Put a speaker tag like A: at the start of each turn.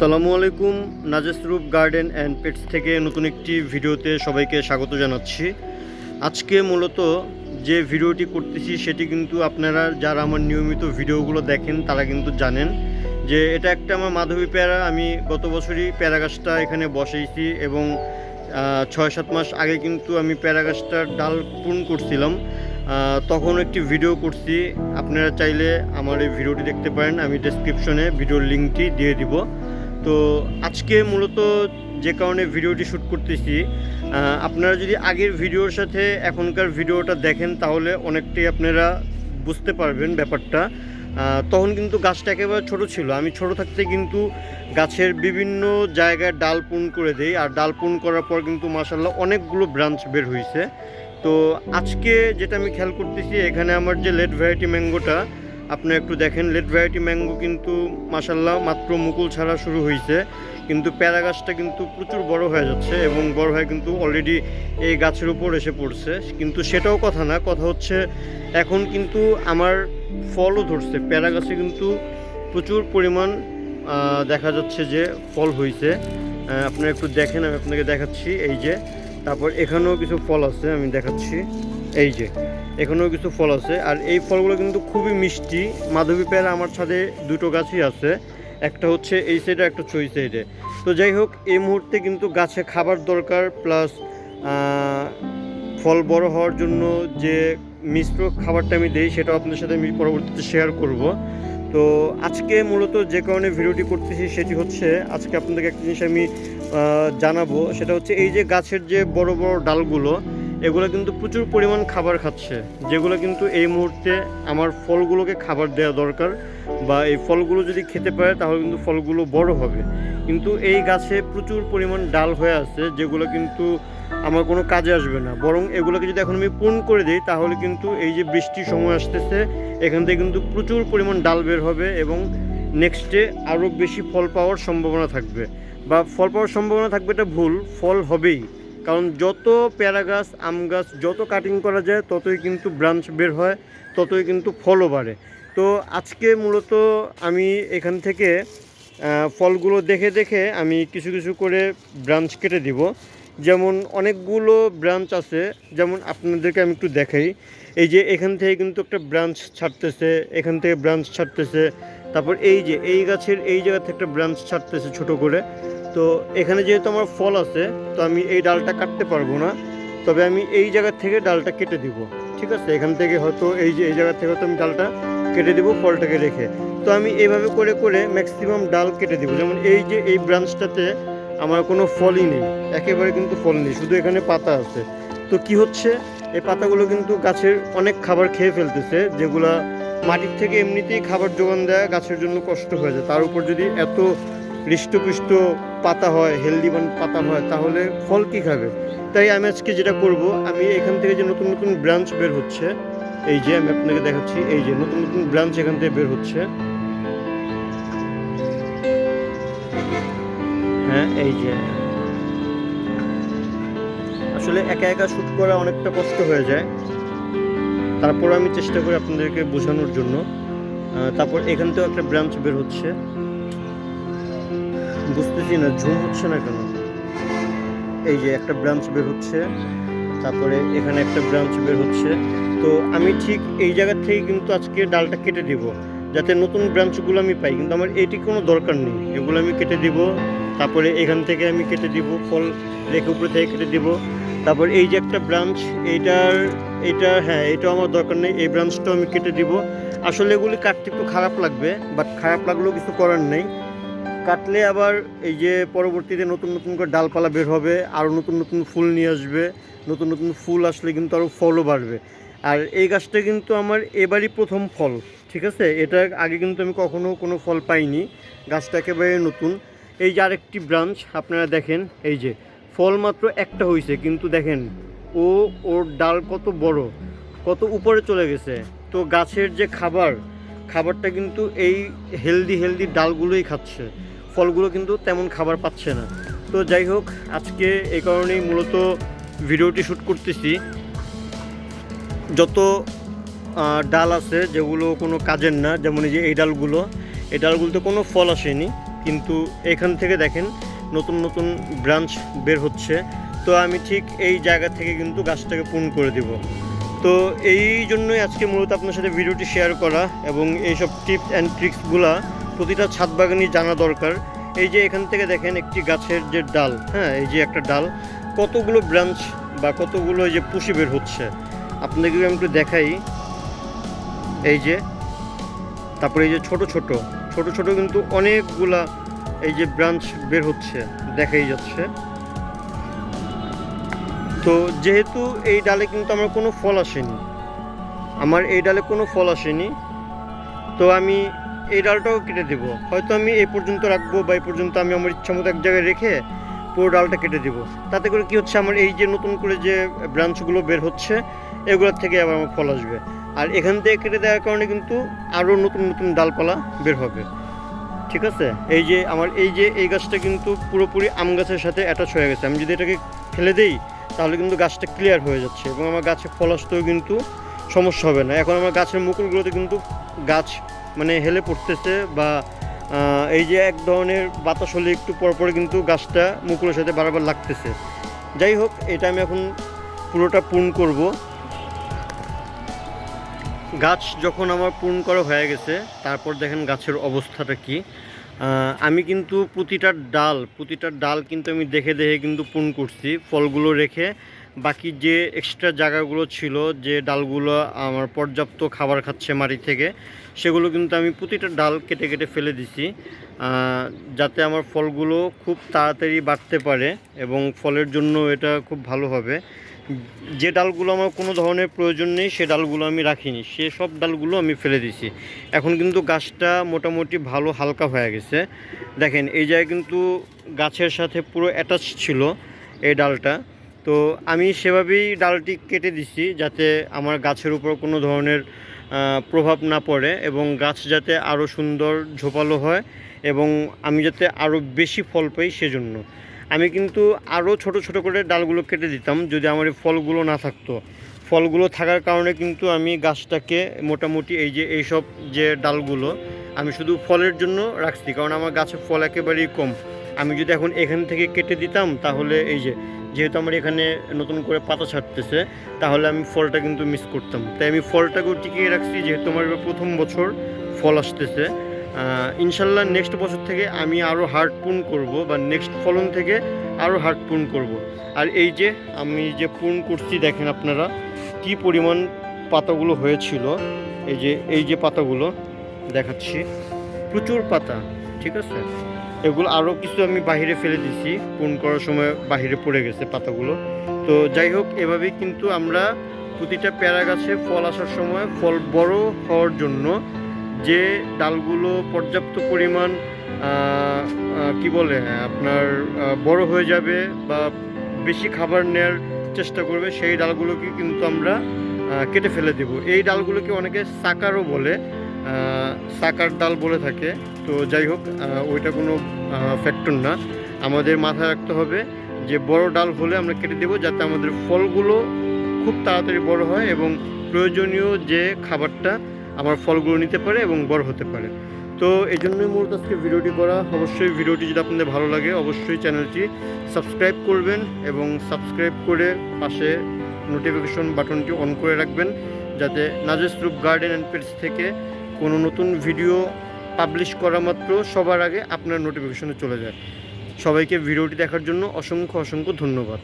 A: আসসালামু আলাইকুম নাজেসরূপ garden and pets থেকে নতুন একটি ভিডিওতে সবাইকে স্বাগত জানাচ্ছি। আজকে মূলত যে ভিডিওটি করতেছি সেটি কিন্তু আপনারা যারা আমার নিয়মিত ভিডিওগুলো দেখেন, তারা কিন্তু জানেন যে এটা একটা আমার মাধবী পেয়ারা। আমি গত বছরই পেয়ারা গাছটা এখানে বসাইছি এবং ছয় সাত মাস আগে কিন্তু আমি পেয়ারা গাছটার ডাল পূর্ণ করছিলাম। তখন একটি ভিডিও করছি, আপনারা চাইলে আমার এই ভিডিওটি দেখতে পারেন। আমি ডেসক্রিপশনে ভিডিওর লিঙ্কটি দিয়ে দিব। তো আজকে মূলত যে কারণে ভিডিওটি শ্যুট করতেছি আপনারা যদি আগের ভিডিওর সাথে এখনকার ভিডিওটা দেখেন, তাহলে অনেকটাই আপনারা বুঝতে পারবেন ব্যাপারটা। তখন কিন্তু গাছটা একেবারে ছোট ছিল। আমি ছোট থাকতে কিন্তু গাছের বিভিন্ন জায়গায় ডাল পুন করে দেই, আর ডাল পুন করার পর কিন্তু মাসাল্লাহ অনেকগুলো ব্রাঞ্চ বের হয়েছে তো আজকে যেটা আমি খেয়াল করতেছি, এখানে আমার যে লেট ভ্যারাইটি ম্যাঙ্গোটা আপনি একটু দেখেন, লেট ভ্যারাইটি ম্যাঙ্গো কিন্তু মাসাল্লাহ মাত্র মুকুল ছাড়া শুরু হয়েছে কিন্তু প্যারা গাছটা কিন্তু প্রচুর বড় হয়ে যাচ্ছে এবং বড় হয়ে কিন্তু অলরেডি এই গাছের উপর এসে পড়ছে। কিন্তু সেটাও কথা না, কথা হচ্ছে এখন কিন্তু আমার ফলও ধরছে। প্যারা গাছে কিন্তু প্রচুর পরিমাণ দেখা যাচ্ছে যে ফল হয়েছে আপনারা একটু দেখেন, আমি আপনাকে দেখাচ্ছি, এই যে। তারপর এখানেও কিছু ফল আছে, আমি দেখাচ্ছি। এই যে। এখানেও কিছু ফল আছে। আর এই ফলগুলো কিন্তু খুবই মিষ্টি। মাধবী পেয়ারা আমার ছাদে দুটো গাছই আছে। একটা হচ্ছে এই সাইডে একটা চই সাইডে তো যাই হোক, এই মুহূর্তে কিন্তু গাছে খাবার দরকার প্লাস ফল বড় হওয়ার জন্য যে মিশ্র খাবারটা আমি দিই, সেটাও আপনাদের সাথে আমি পরবর্তীতে শেয়ার করব। তো আজকে মূলত যে কারণে ভিডিওটি করতেছি, সেটি হচ্ছে আজকে আপনাদেরকে একটা জিনিস আমি জানাব। সেটা হচ্ছে এই যে গাছের যে বড় বড় ডালগুলো এগুলো কিন্তু প্রচুর পরিমাণ খাবার খাচ্ছে। যেগুলো কিন্তু এই মুহূর্তে আমার ফলগুলোকে খাবার দেওয়া দরকার বা এই ফলগুলো যদি খেতে পারে তাহলে কিন্তু ফলগুলো বড় হবে। কিন্তু এই গাছে প্রচুর পরিমাণ ডাল হয়ে আছে যেগুলো কিন্তু আমার কোনো কাজে আসবে না। বরং এগুলোকে যদি এখন আমি পূর্ণ করে দিই তাহলে কিন্তু এই যে বৃষ্টির সময় আসতেছে, এখান থেকে কিন্তু প্রচুর পরিমাণ ডাল বের হবে এবং নেক্সটে আরও বেশি ফল পাওয়ার সম্ভাবনা থাকবে। বা ফল পাওয়ার সম্ভাবনা থাকবে এটা ভুল, ফল হবেই। কারণ যত পেয়ারা গাছ, আম গাছ যত কাটিং করা যায়, ততই কিন্তু ব্রাঞ্চ বের হয়, ততই কিন্তু ফলও বাড়ে। তো আজকে মূলত আমি এখান থেকে ফলগুলো দেখে দেখে আমি কিছু কিছু করে ব্রাঞ্চ কেটে দিব। যেমন অনেকগুলো ব্রাঞ্চ আছে, যেমন আপনাদেরকে আমি একটু দেখাই। এই যে এখান থেকে কিন্তু একটা ব্রাঞ্চ ছাড়তেছে, এখান থেকে ব্রাঞ্চ ছাড়তেছে, তারপর এই যে এই গাছের এই জায়গা থেকে একটা ব্রাঞ্চ ছাড়তেছে ছোট করে। তো এখানে যেহেতু আমার ফল আছে, তো আমি এই ডালটা কাটতে পারব না। তবে আমি এই জায়গা থেকে ডালটা কেটে দিব, ঠিক আছে? এখান থেকে হয়তো এই যে, এই জায়গা থেকে হয়তো আমি ডালটা কেটে দিব, ফলটাকে রেখে। তো আমি এইভাবে করে করে ম্যাক্সিমাম ডাল কেটে দিব। যেমন এই যে, এই ব্রাঞ্চটাতে আমার কোনো ফলই নেই, একেবারে কিন্তু ফল নেই, শুধু এখানে পাতা আছে। তো কি হচ্ছে? এই পাতাগুলো কিন্তু গাছের অনেক খাবার খেয়ে ফেলতেছে, যেগুলা মাটির থেকে এমনিতেই খাবার যোগান দেয় গাছের জন্য কষ্ট হয়ে যায়। তার উপর যদি এত হৃষ্টপুষ্ট পাতা হয় হেলদি পাতা হয়, তাহলে ফল কি খাবে? তাই আমি আজকে যেটা করব, আমি এখান থেকে যে নতুন নতুন ব্রাঞ্চ বের হচ্ছে, এই যে আমি আপনাকে দেখাচ্ছি, এই যে নতুন নতুন ব্রাঞ্চ এখান থেকে বের হচ্ছে। হ্যাঁ এই যে। আসলে একা একা শ্যুট করা অনেকটা কষ্ট হয়ে যায়। তারপর আমি চেষ্টা করি আপনাদেরকে বোঝানোর জন্য। তারপর এখান থেকেও একটা ব্রাঞ্চ বের হচ্ছে। বুঝতেছি না, ঝুম হচ্ছে না কেন? এই যে একটা ব্রাঞ্চ বের হচ্ছে, তারপরে এখানে একটা ব্রাঞ্চ বের হচ্ছে। তো আমি ঠিক এই জায়গা থেকে কিন্তু আজকে ডালটা কেটে দিব, যাতে নতুন ব্রাঞ্চগুলো আমি পাই। কিন্তু আমার এটি কোনো দরকার নেই। এগুলো আমি কেটে দিব, তারপরে এখান থেকে আমি কেটে দিব, ফল রেখে উপরে থেকে কেটে দিব। তারপর এই যে একটা ব্রাঞ্চ এইটার এটা হ্যাঁ এটাও আমার দরকার নেই। এই ব্রাঞ্চটাও আমি কেটে দিব। আসলে এগুলি কাটতে একটু খারাপ লাগবে বাট খারাপ লাগলেও কিছু করার নেই। কাটলে আবার এই যে পরবর্তীতে নতুন নতুন করে ডালপালা বের হবে আরও নতুন নতুন ফুল নিয়ে আসবে, নতুন নতুন ফুল আসলে কিন্তু আরও ফলও বাড়বে। আর এই গাছটা কিন্তু আমার এবারই প্রথম ফল, ঠিক আছে? এটা আগে কিন্তু আমি কখনো কোনো ফল পাইনি, গাছটা একেবারে নতুন। এই যে আরেকটি ব্রাঞ্চ, আপনারা দেখেন, এই যে ফল মাত্র একটা হয়েছে কিন্তু দেখেন, ও, ওর ডাল কত বড়, কত উপরে চলে গেছে। তো গাছের যে খাবার, খাবারটা কিন্তু এই হেলদি হেলদি ডালগুলোই খাচ্ছে। ফলগুলো কিন্তু তেমন খাবার পাচ্ছে না। তো যাই হোক, আজকে এই কারণেই মূলত ভিডিওটি শ্যুট করতেছি। যত ডাল আছে, যেগুলো কোনো কাজের না, যেমন এই যে এই ডালগুলো, এই ডালগুলোতে কোনো ফল আসেনি। কিন্তু এখান থেকে দেখেন, নতুন নতুন ব্রাঞ্চ বের হচ্ছে। তো আমি ঠিক এই জায়গা থেকে কিন্তু গাছটাকে পূর্ণ করে দিব। তো এই জন্যই আজকে মূলত আপনার সাথে ভিডিওটি শেয়ার করা এবং এইসব টিপস অ্যান্ড ট্রিক্সগুলা প্রতিটা ছাদ বাগানই জানা দরকার। এই যে এখান থেকে দেখেন একটি গাছের যে ডাল হ্যাঁ এই যে একটা ডাল, কতগুলো ব্রাঞ্চ বা কতগুলো এই যে পুষি বের হচ্ছে। আপনাদেরকে আমি একটু দেখাই। এই যে, তারপরে এই যে ছোট ছোট ছোট ছোট কিন্তু অনেকগুলা এই যে ব্রাঞ্চ বের হচ্ছে, দেখাই যাচ্ছে। তো যেহেতু এই ডালে কিন্তু আমার কোনো ফল আসেনি, আমার এই ডালে কোনো ফল আসেনি, তো আমি এই ডালটাও কেটে দেব। হয়তো আমি এই পর্যন্ত রাখব বা এই পর্যন্ত আমি আমার ইচ্ছা মতো এক জায়গায় রেখে পুরো ডালটা কেটে দেব। তাতে করে কি হচ্ছে, আমার এই যে নতুন করে যে ব্রাঞ্চগুলো বের হচ্ছে, এগুলোর থেকে আবার আমার ফল আসবে। আর এখান থেকে কেটে দেওয়ার কারণে কিন্তু আরও নতুন নতুন ডালপালা বের হবে। ঠিক আছে? এই যে আমার, এই যে এই গাছটা কিন্তু পুরোপুরি আম গাছের সাথে অ্যাটাচ হয়ে গেছে। আমি যদি এটাকে ফেলে দিই, তাহলে কিন্তু গাছটা ক্লিয়ার হয়ে যাচ্ছে এবং আমার গাছে ফল আসতেও কিন্তু সমস্যা হবে না। এখন আমার গাছের মুকুলগুলোতে কিন্তু গাছ মানে হেলে পড়তেছে বা এই যে এক ধরনের বাতাস হলে একটু পর পরে কিন্তু গাছটা মুকুলের সাথে বারবার লাগতেছে। যাই হোক, এটা আমি এখন পুরোটা পূর্ণ করব। গাছ যখন আমার পূর্ণ করা হয়ে গেছে, তারপর দেখেন গাছের অবস্থাটা কি। আমি কিন্তু প্রতিটা ডাল প্রতিটা ডাল কিন্তু আমি দেখে দেখে কিন্তু পূর্ণ করছি। ফলগুলো রেখে বাকি যে এক্সট্রা জায়গাগুলো ছিল, যে ডালগুলো আমার পর্যাপ্ত খাবার খাচ্ছে মাটি থেকে, সেগুলো কিন্তু আমি প্রতিটা ডাল কেটে কেটে ফেলে দিছি যাতে আমার ফলগুলো খুব তাড়াতাড়ি বাড়তে পারে এবং ফলের জন্য এটা খুব ভালো হবে। যে ডালগুলো আমার কোনো ধরনের প্রয়োজন নেই, সে ডালগুলো আমি রাখিনি, সে সব ডালগুলো আমি ফেলে দিছি। এখন কিন্তু গাছটা মোটামুটি ভালো হালকা হয়ে গেছে। দেখেন, এই জায়গায় কিন্তু গাছের সাথে পুরো অ্যাটাচ ছিল এই ডালটা। তো আমি সেভাবেই ডালটি কেটে দিছি যাতে আমার গাছের উপর কোনো ধরনের প্রভাব না পড়ে এবং গাছ যাতে আরও সুন্দর ঝোপালো হয় এবং আমি যাতে আরও বেশি ফল পাই সেজন্য। আমি কিন্তু আরও ছোট ছোট করে ডালগুলো কেটে দিতাম যদি আমার এই ফলগুলো না থাকতো। ফলগুলো থাকার কারণে কিন্তু আমি গাছটাকে মোটামুটি এই যে এইসব যে ডালগুলো আমি শুধু ফলের জন্য রাখছি, কারণ আমার গাছে ফল একেবারেই কম। আমি যদি এখন এখান থেকে কেটে দিতাম তাহলে এই যে যেহেতু আমার এখানে নতুন করে পাতা ছাড়তেছে, তাহলে আমি ফলটা কিন্তু মিস করতাম। তাই আমি ফলটাকেও টিকিয়ে রাখছি, যেহেতু আমার প্রথম বছর ফল আসতেছে। ইনশাল্লাহ নেক্সট বছর থেকে আমি আরও হার্ড পূর্ণ করব, বা নেক্সট ফলন থেকে আরও হার্ড পূর্ণ করব। আর এই যে, আমি যে পূর্ণ করছি, দেখেন আপনারা কি পরিমাণ পাতাগুলো হয়েছিল। এই যে এই যে পাতাগুলো দেখাচ্ছি। প্রচুর পাতা, ঠিক আছে? এগুলো আরও কিছু আমি বাইরে ফেলে দিছি, পূর্ণ করার সময় বাইরে পড়ে গেছে পাতাগুলো। তো যাই হোক, এভাবেই কিন্তু আমরা প্রতিটা প্যারা গাছে ফল আসার সময় ফল বড় হওয়ার জন্য যে ডালগুলো পর্যাপ্ত পরিমাণ কি বলে, আপনার বড় হয়ে যাবে বা বেশি খাবার নেওয়ার চেষ্টা করবে, সেই ডালগুলোকে কিন্তু আমরা কেটে ফেলে দেব। এই ডালগুলোকে অনেকে সাকারও বলে সাকার ডাল বলে থাকে। তো যাই হোক ওইটা কোনো ফ্যাক্টর না। আমাদের মাথায় রাখতে হবে যে বড় ডাল হলে আমরা কেটে দেবো যাতে আমাদের ফলগুলো খুব তাড়াতাড়ি বড় হয় এবং প্রয়োজনীয় যে খাবারটা আমার ফলগুলো নিতে পারে এবং বড় হতে পারে। তো এই জন্যই মূলত আজকে ভিডিওটি করা। অবশ্যই ভিডিওটি যদি আপনাদের ভালো লাগে, অবশ্যই চ্যানেলটি সাবস্ক্রাইব করবেন এবং সাবস্ক্রাইব করে পাশে নোটিফিকেশন বাটনটি অন করে রাখবেন, যাতে নাজেস রূপ গার্ডেন অ্যান্ড পেটস থেকে কোনো নতুন ভিডিও পাবলিশ করা মাত্র, সবার আগে আপনার নোটিফিকেশনে চলে যায়। সবাইকে ভিডিওটি দেখার জন্য অসংখ্য অসংখ্য ধন্যবাদ।